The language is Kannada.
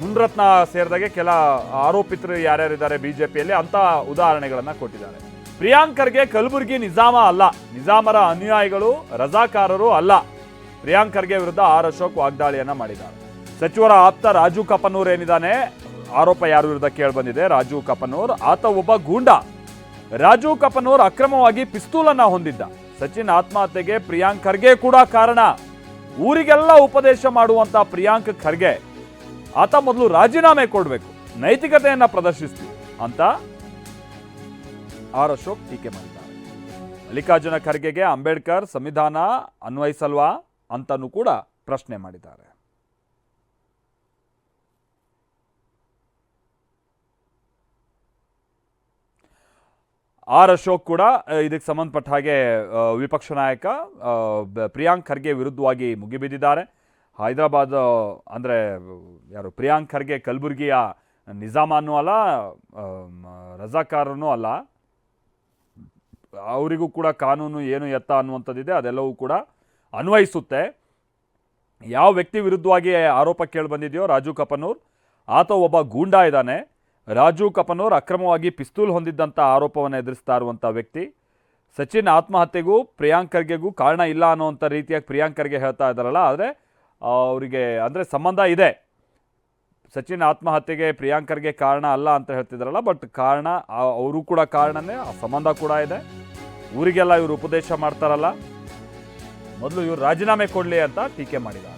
ಮುನ್ರತ್ನ ಸೇರಿದಾಗೆ ಕೆಲ ಆರೋಪಿತರು ಯಾರ್ಯಾರಿದ್ದಾರೆ ಪಿಯಲ್ಲಿ ಅಂತ ಉದಾಹರಣೆಗಳನ್ನು ಕೊಟ್ಟಿದ್ದಾರೆ. ಪ್ರಿಯಾಂಕರ್ಗೆ ಕಲಬುರಗಿ ನಿಜಾಮ ಅಲ್ಲ. ನಿಜಾಮರ ಅನುಯಾಯಿಗಳು, ರಜಾಕಾರರು ಅಲ್ಲ. ಪ್ರಿಯಾಂಕರ್ಗೆ ವಿರುದ್ಧ ಆರ್ ಅಶೋಕ್ ವಾಗ್ದಾಳಿಯನ್ನ ಮಾಡಿದ್ದಾರೆ. ಸಚಿವರ ಆಪ್ತ ರಾಜು ಕಪನೂರ್ ಏನಿದ್ದಾನೆ? ಆರೋಪ ಯಾರ ವಿರುದ್ಧ ಕೇಳಿಬಂದಿದೆ? ರಾಜು ಕಪನೂರ್. ಆತ ಒಬ್ಬ ಗೂಂಡ. ರಾಜು ಕಪನೂರ್ ಅಕ್ರಮವಾಗಿ ಪಿಸ್ತೂಲನ್ನ ಹೊಂದಿದ್ದ. ಸಚಿನ್ ಆತ್ಮಹತ್ಯೆಗೆ ಪ್ರಿಯಾಂಕ್ ಖರ್ಗೆ ಕೂಡ ಕಾರಣ. ಊರಿಗೆಲ್ಲ ಉಪದೇಶ ಮಾಡುವಂತ ಪ್ರಿಯಾಂಕ್ ಖರ್ಗೆ ಆತ ಮೊದಲು ರಾಜೀನಾಮೆ ಕೊಡಬೇಕು. ನೈತಿಕತೆಯನ್ನ ಪ್ರದರ್ಶಿಸ್ತೀವಿ ಅಂತ ಆರ್ ಅಶೋಕ್ ಟೀಕೆ ಮಾಡಿದ್ದಾರೆ. ಮಲ್ಲಿಕಾರ್ಜುನ ಖರ್ಗೆಗೆ ಅಂಬೇಡ್ಕರ್ ಸಂವಿಧಾನ ಅನ್ವಯಿಸಲ್ವಾ ಅಂತನೂ ಕೂಡ ಪ್ರಶ್ನೆ ಮಾಡಿದ್ದಾರೆ. ಆರ್ ಅಶೋಕ್ ಕೂಡ ಇದಕ್ಕೆ ಸಂಬಂಧಪಟ್ಟ ಹಾಗೆ ವಿಪಕ್ಷ ನಾಯಕ ಪ್ರಿಯಾಂಕ್ ಖರ್ಗೆ ವಿರುದ್ಧವಾಗಿ ಮುಗಿಬಿದ್ದಿದ್ದಾರೆ. ಹೈದರಾಬಾದ್ ಅಂದರೆ, ಯಾರು, ಪ್ರಿಯಾಂಕ್ ಖರ್ಗೆ ಕಲಬುರ್ಗಿಯ ನಿಜಾಮನೂ ಅಲ್ಲ ರಜಾಕಾರನೂ ಅಲ್ಲ. ಅವರಿಗೂ ಕೂಡ ಕಾನೂನು ಏನು ಎತ್ತ ಅನ್ನುವಂಥದ್ದಿದೆ, ಅದೆಲ್ಲವೂ ಕೂಡ ಅನ್ವಯಿಸುತ್ತೆ. ಯಾವ ವ್ಯಕ್ತಿ ವಿರುದ್ಧವಾಗಿ ಆರೋಪ ಕೇಳಿ ಬಂದಿದೆಯೋ ರಾಜು ಕಪನೂರ್, ಆತ ಒಬ್ಬ ಗೂಂಡ ಇದ್ದಾನೆ. ರಾಜು ಕಪನೂರ್ ಅಕ್ರಮವಾಗಿ ಪಿಸ್ತೂಲ್ ಹೊಂದಿದ್ದಂಥ ಆರೋಪವನ್ನು ಎದುರಿಸ್ತಾ ಇರುವಂಥ ವ್ಯಕ್ತಿ. ಸಚಿನ್ ಆತ್ಮಹತ್ಯೆಗೂ ಪ್ರಿಯಾಂಕರ್ಗೆಗೂ ಕಾರಣ ಇಲ್ಲ ಅನ್ನೋವಂಥ ರೀತಿಯಾಗಿ ಪ್ರಿಯಾಂಕರ್ಗೆ ಹೇಳ್ತಾ ಇದ್ದಾರಲ್ಲ, ಆದರೆ ಅವರಿಗೆ ಅಂದರೆ ಸಂಬಂಧ ಇದೆ. ಸಚಿನ್ ಆತ್ಮಹತ್ಯೆಗೆ ಪ್ರಿಯಾಂಕರ್ಗೆ ಕಾರಣ ಅಲ್ಲ ಅಂತ ಹೇಳ್ತಿದ್ರಲ್ಲ ಬಟ್ ಕಾರಣ ಅವರು ಕೂಡ ಕಾರಣನೇ, ಆ ಸಂಬಂಧ ಕೂಡ ಇದೆ. ಊರಿಗೆಲ್ಲ ಇವರು ಉಪದೇಶ ಮಾಡ್ತಾರಲ್ಲ. ಮೊದಲು ಇವರು ರಾಜೀನಾಮೆ ಕೊಡಲಿ ಅಂತ ಟೀಕೆ ಮಾಡಿದ್ದಾರೆ